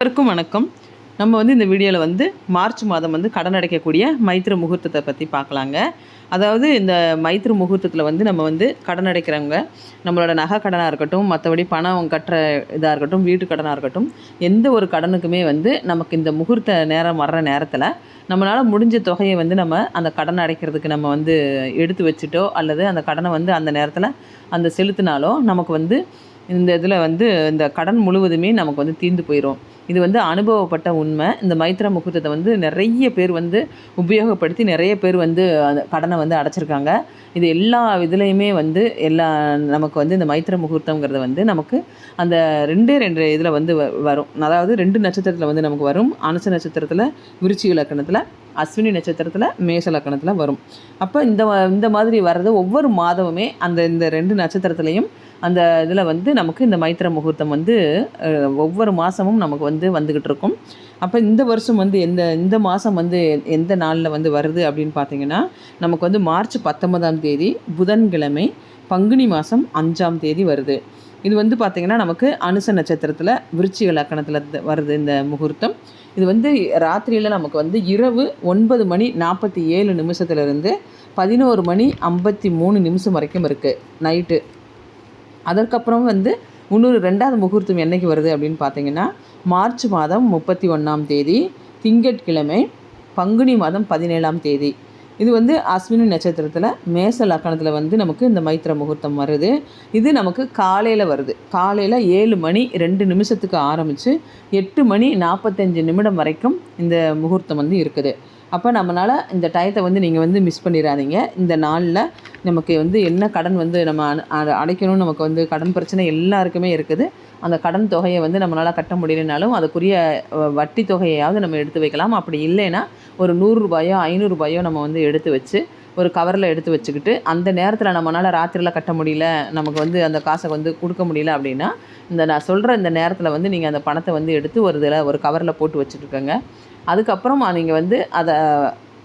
அனைவருக்கும் வணக்கம். நம்ம வந்து இந்த வீடியோவில் வந்து மார்ச் மாதம் வந்து கடன் அடைக்கக்கூடிய மைத்திர முகூர்த்தத்தை பற்றி பார்க்கலாங்க. அதாவது இந்த மைத்திர முகூர்த்தத்தில் வந்து நம்ம வந்து கடன் அடைக்கிறவங்க நம்மளோட நகை கடனாக இருக்கட்டும் மற்றபடி பணம் கட்டுற இதாக இருக்கட்டும் வீட்டு கடனாக இருக்கட்டும் எந்த ஒரு கடனுக்குமே வந்து நமக்கு இந்த முகூர்த்த நேரம் வர்ற நேரத்தில் நம்மளால் முடிஞ்ச தொகையை வந்து நம்ம அந்த கடன் அடைக்கிறதுக்கு நம்ம வந்து எடுத்து வச்சுட்டோ அல்லது அந்த கடனை வந்து அந்த நேரத்தில் அந்த செலுத்தினாலோ நமக்கு வந்து இந்த இதில் வந்து இந்த கடன் முழுவதுமே நமக்கு வந்து தீர்ந்து போயிடும் இது வந்து அனுபவப்பட்ட உண்மை. இந்த மைத்திர முகூர்த்தத்தை வந்து நிறைய பேர் வந்து உபயோகப்படுத்தி நிறைய பேர் வந்து அந்த கடனை வந்து அடைச்சிருக்காங்க. இது எல்லா இதுலேயுமே வந்து எல்லா நமக்கு வந்து இந்த மைத்திர முகூர்த்தங்கிறது வந்து நமக்கு அந்த ரெண்டே ரெண்டு இதில் வந்து வரும். அதாவது ரெண்டு நட்சத்திரத்தில் வந்து நமக்கு வரும். அனுச நட்சத்திரத்தில் விருச்சி இலக்கணத்தில் அஸ்வினி நட்சத்திரத்தில் மேஷ லக்கணத்தில் வரும். அப்போ இந்த இந்த மாதிரி வர்றது ஒவ்வொரு மாதமுமே அந்த இந்த ரெண்டு நட்சத்திரத்துலேயும் அந்த இதில் வந்து நமக்கு இந்த மைத்திர முகூர்த்தம் வந்து ஒவ்வொரு மாதமும் நமக்கு வந்து வந்துக்கிட்டு இருக்கும். அப்போ இந்த வருஷம் வந்து எந்த இந்த மாதம் வந்து எந்த நாளில் வந்து வருது அப்படின்னு பார்த்தீங்கன்னா நமக்கு வந்து மார்ச் பத்தொன்பதாம் தேதி புதன்கிழமை பங்குனி மாதம் அஞ்சாம் தேதி வருது. இது வந்து பார்த்திங்கன்னா நமக்கு அனுச நட்சத்திரத்தில் விருச்சிக லக்கணத்தில் வருது இந்த முகூர்த்தம். இது வந்து ராத்திரியில் நமக்கு வந்து இரவு ஒன்பது மணி நாற்பத்தி ஏழு நிமிஷத்துலேருந்து பதினோரு மணி ஐம்பத்தி மூணு நிமிஷம் வரைக்கும் இருக்குது நைட்டு அதற்கப்புறம் வந்து இன்னொரு ரெண்டாவது முகூர்த்தம் என்றைக்கு வருது அப்படின்னு பார்த்தீங்கன்னா மார்ச் மாதம் முப்பத்தி ஒன்றாம் தேதி திங்கட்கிழமை பங்குனி மாதம் பதினேழாம் தேதி. இது வந்து அஸ்வினி நட்சத்திரத்தில் மேச லக்கணத்தில் வந்து நமக்கு இந்த மைத்திர முகூர்த்தம் வருது. இது நமக்கு காலையில் வருது. காலையில் ஏழு மணி ரெண்டு நிமிஷத்துக்கு ஆரம்பித்து எட்டு மணி நாற்பத்தஞ்சு நிமிடம் வரைக்கும் இந்த முகூர்த்தம் வந்து இருக்குது. அப்போ நம்மளால் இந்த டயத்தை வந்து நீங்கள் வந்து மிஸ் பண்ணிடாதீங்க. இந்த நாளில் நமக்கு வந்து என்ன கடன் வந்து நம்ம அடைக்கணும் நமக்கு வந்து கடன் பிரச்சனை எல்லாருக்குமே இருக்குது. அந்த கடன் தொகையை வந்து நம்மளால் கட்ட முடியலனாலும் அதுக்குரிய வட்டி தொகையாவது நம்ம எடுத்து வைக்கலாம். அப்படி இல்லைன்னா ஒரு நூறுரூபாயோ ஐநூறுரூபாயோ நம்ம வந்து எடுத்து வச்சு ஒரு கவரில் எடுத்து வச்சுக்கிட்டு அந்த நேரத்தில் நம்மளால் ராத்திரியில் கட்ட முடியல நமக்கு வந்து அந்த காசை வந்து கொடுக்க முடியல அப்படின்னா இந்த நான் சொல்கிற இந்த நேரத்தில் வந்து நீங்கள் அந்த பணத்தை வந்து எடுத்து ஒரு இதில் ஒரு கவரில் போட்டு வச்சுட்டுருக்கங்க அதுக்கப்புறம் நீங்கள் வந்து அதை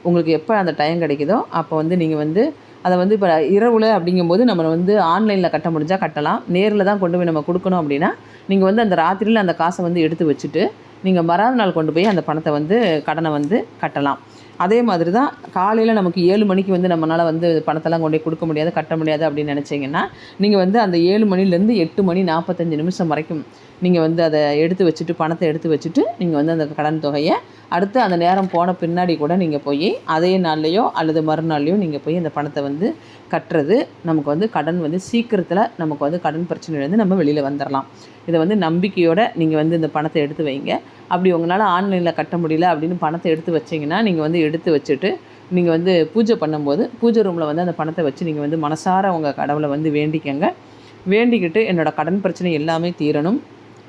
உங்களுக்கு எப்போ அந்த டைம் கிடைக்குதோ அப்போ வந்து நீங்கள் வந்து அதை வந்து இப்போ இரவில் அப்படிங்கும்போது நம்ம வந்து ஆன்லைனில் கட்ட முடிஞ்சால் கட்டலாம். நேரில் தான் கொண்டு போய் நம்ம கொடுக்கணும் அப்படின்னா நீங்கள் வந்து அந்த ராத்திரியில் அந்த காசை வந்து எடுத்து வச்சுட்டு நீங்கள் மறாத நாள் கொண்டு போய் அந்த பணத்தை வந்து கடனை வந்து கட்டலாம். அதே மாதிரி தான் காலையில் நமக்கு ஏழு மணிக்கு வந்து நம்மளால் வந்து பணத்தெல்லாம் கொண்டு போய் கொடுக்க முடியாது கட்ட முடியாது அப்படின்னு நினச்சிங்கன்னா நீங்கள் வந்து அந்த ஏழு மணிலேருந்து எட்டு மணி நாற்பத்தஞ்சு நிமிஷம் வரைக்கும் நீங்கள் வந்து அதை எடுத்து வச்சுட்டு பணத்தை எடுத்து வச்சுட்டு நீங்கள் வந்து அந்த கடன் தொகையை அடுத்து அந்த நேரம் போன பின்னாடி கூட நீங்கள் போய் அதே நாள்லேயோ அல்லது மறுநாள்லையோ நீங்கள் போய் அந்த பணத்தை வந்து கட்டுறது நமக்கு வந்து கடன் வந்து சீக்கிரத்தில் நமக்கு வந்து கடன் பிரச்சனையிலேருந்து நம்ம வெளியில் வந்துடலாம் இதை வந்து நம்பிக்கையோடு நீங்கள் வந்து இந்த பணத்தை எடுத்து வைங்க. அப்படி உங்களால் ஆன்லைனில் கட்ட முடியல அப்படின்னு பணத்தை எடுத்து வச்சிங்கன்னா நீங்கள் வந்து எடுத்து வச்சுட்டு நீங்கள் வந்து பூஜை பண்ணும்போது பூஜை ரூமில் வந்து அந்த பணத்தை வச்சு நீங்கள் வந்து மனசார உங்கள் கடவுளை வந்து வேண்டிக்கங்க. வேண்டிக்கிட்டு என்னோடய கடன் பிரச்சனை எல்லாமே தீரணும்.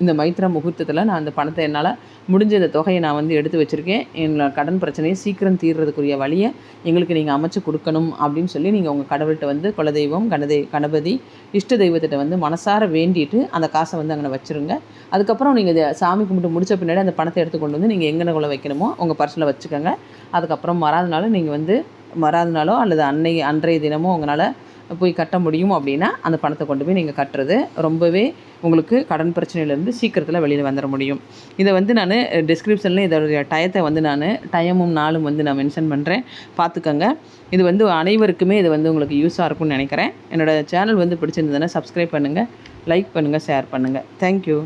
இந்த மைத்ரா முகூர்த்தத்தில் நான் அந்த பணத்தை என்னால் முடிஞ்ச இந்த தொகையை நான் வந்து எடுத்து வச்சுருக்கேன். என்னோட கடன் பிரச்சனையை சீக்கிரம் தீர்றதுக்குரிய வழியை எங்களுக்கு நீங்கள் அமைச்சு கொடுக்கணும் அப்படின்னு சொல்லி நீங்கள் உங்கள் கடவுள்கிட்ட வந்து குலதெய்வம் கணதெய் கணபதி இஷ்ட தெய்வத்திட்ட வந்து மனசார வேண்டிட்டு அந்த காசை வந்து அங்கே வச்சுருங்க. அதுக்கப்புறம் நீங்கள் சாமி கும்பிட்டு முடித்த பின்னாடி அந்த பணத்தை எடுத்து கொண்டு வந்து நீங்கள் எங்கே வைக்கணுமோ உங்கள் பர்ஸில் வச்சுக்கோங்க. அதுக்கப்புறம் மறாதனாலும் நீங்கள் வந்து மறாதனாலோ அல்லது அன்னை அன்றைய தினமோ உங்களால் போய் கட்ட முடியும் அப்படின்னா அந்த பணத்தை கொண்டு போய் நீங்கள் கட்டுறது ரொம்பவே உங்களுக்கு கடன் பிரச்சனையிலேருந்து சீக்கிரத்தில் வெளியில் வந்துட முடியும். இதை வந்து நான் டிஸ்கிரிப்ஷனில் இதோடைய டயத்தை வந்து நான் டயமும் நாளும் வந்து நான் மென்ஷன் பண்ணுறேன் பார்த்துக்கோங்க இது வந்து அனைவருக்குமே இது வந்து உங்களுக்கு யூஸாக இருக்கும்னு நினைக்கிறேன். என்னோடய சேனல் வந்து பிடிச்சிருந்ததுன்னா சப்ஸ்கிரைப் பண்ணுங்கள் லைக் பண்ணுங்கள் ஷேர் பண்ணுங்கள் தேங்க்யூ